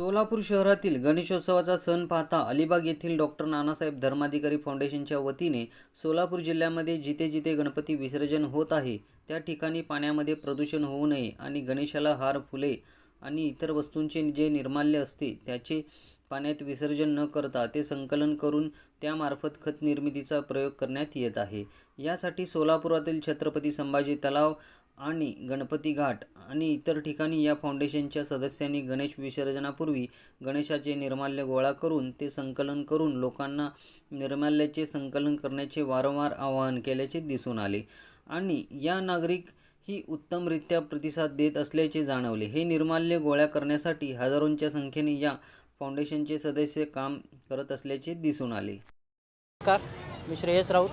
सोलापूर शहरातील गणेशोत्सवाचा सण पाहता अलिबाग येथील डॉक्टर नानासाहेब धर्माधिकारी फाउंडेशनच्या वतीने सोलापूर जिल्ह्यामध्ये जिथे जिथे गणपती विसर्जन होत आहे त्या ठिकाणी पाण्यामध्ये प्रदूषण होऊ नये आणि गणेशाला हार फुले आणि इतर वस्तूंचे जे निर्माल्य असते त्याचे पाण्यात विसर्जन न करता ते संकलन करून त्यामार्फत खत निर्मितीचा प्रयोग करण्यात येत आहे. यासाठी सोलापुरातील छत्रपती संभाजी तलाव आणि गणपती घाट आणि इतर ठिकाणी या फाउंडेशनच्या सदस्यांनी गणेश विसर्जनापूर्वी गणेशाचे निर्माल्य गोळा करून ते संकलन करून लोकांना निर्माल्याचे संकलन करण्याचे वारंवार आवाहन केल्याचे दिसून आले. आणि या नागरिक ही उत्तमरित्या प्रतिसाद देत असल्याचे जाणवले. हे निर्माल्य गोळा करण्यासाठी हजारोंच्या संख्येने या फाउंडेशनचे सदस्य काम करत असल्याचे दिसून आले. नमस्कार. मी श्रेयस राऊत.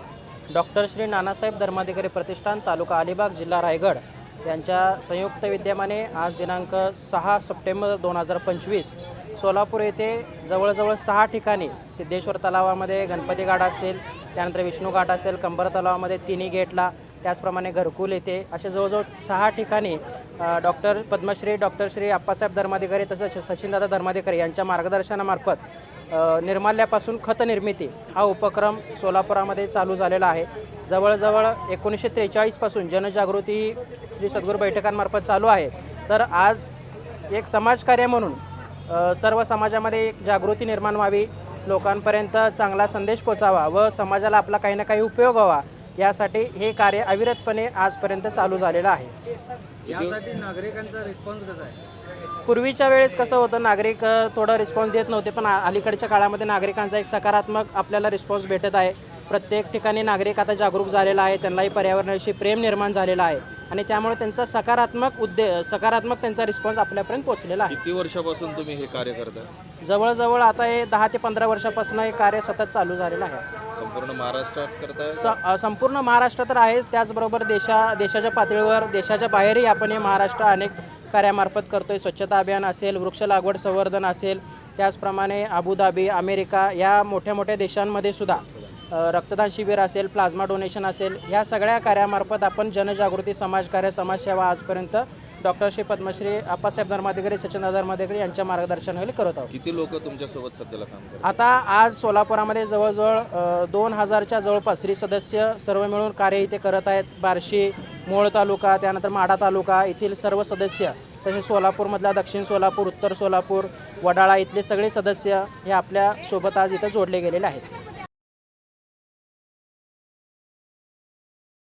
डॉक्टर श्री नानासाहेब धर्माधिकारी प्रतिष्ठान तालुका अलिबाग जिल्हा रायगड यांच्या संयुक्त विद्यमाने आज दिनांक सहा सप्टेंबर दोन हजार पंचवीस सोलापूर येथे जवळजवळ सहा ठिकाणी सिद्धेश्वर तलावामध्ये गणपती घाट असतील त्यानंतर विष्णू घाट असेल कंबर तलावामध्ये तिन्ही गेटला त्याचप्रमाणे घरकुल येथे असे जवळजवळ सहा ठिकाणी डॉक्टर पद्मश्री डॉक्टर श्री अप्पासाहेब धर्माधिकारी तसंच सचिनदादा धर्माधिकारी यांच्या मार्गदर्शनामार्फत निर्माल्यापासून खत निर्मिती हा उपक्रम सोलापुरामध्ये चालू झालेला आहे. जवळजवळ एकोणीसशे त्रेचाळीसपासून जनजागृती ही श्री सद्गुरू बैठकांमार्फत चालू आहे. तर आज एक समाजकार्य म्हणून सर्व समाजामध्ये एक जागृती निर्माण व्हावी लोकांपर्यंत चांगला संदेश पोचावा व समाजाला आपला काही ना काही उपयोग व्हावा यासाठी हे कार्य अविरतपणे आजपर्यंत चालू झालेलं आहे. यासाठी नागरिकांचा रिस्पॉन्स कसा आहे? पूर्वीच्या वेळेस कसं होतं नागरिक थोडं रिस्पॉन्स देत नव्हते पण अलीकडच्या काळामध्ये नागरिकांचा एक सकारात्मक आपल्याला रिस्पॉन्स भेटत आहे. प्रत्येक ठिकाणी नागरिक आता जागरूक झालेला आहे त्यांनाही पर्यावरणाविषयी प्रेम निर्माण झालेला आहे आणि त्यामुळे त्यांचा सकारात्मक उद्दे सकारात्मक त्यांचा रिस्पॉन्स आपल्यापर्यंत पोहोचलेला आहे. किती वर्षापासून तुम्ही हे कार्य करता? जवळजवळ आता हे दहा ते पंधरा वर्षापासून हे कार्य सतत चालू झालेलं आहे. संपूर्ण महाराष्ट्रात करताय स संपूर्ण महाराष्ट्र तर आहेच. त्याचबरोबर देशा देशाच्या पातळीवर देशाच्या बाहेरही आपण हे महाराष्ट्र अनेक कार्यामार्फत करतोय. स्वच्छता अभियान असेल वृक्ष लागवड संवर्धन असेल त्याचप्रमाणे अबुधाबी अमेरिका या मोठ्या मोठ्या देशांमध्ये सुद्धा रक्तदान शिबिर असेल प्लाझ्मा डोनेशन असेल ह्या सगळ्या कार्यामार्फत आपण जनजागृती समाजकार्य समाजसेवा आजपर्यंत डॉक्टर श्री पद्मश्री आप्पासाहेब धर्माधिकारी सचिन धर्माधिकारी यांच्या मार्गदर्शनाखाली करत आहोत. किती लोक तुमच्यासोबत सध्याला काम करतात? आता आज सोलापुरामध्ये जवळजवळ दोन हजारच्या जवळपास श्री सदस्य सर्व मिळून कार्य इथे करत आहेत. बार्शी मोळ तालुका त्यानंतर माढा तालुका येथील सर्व सदस्य तसेच सोलापूरमधला दक्षिण सोलापूर उत्तर सोलापूर वडाळा इथले सगळे सदस्य हे आपल्यासोबत आज इथं जोडले गेलेले आहेत.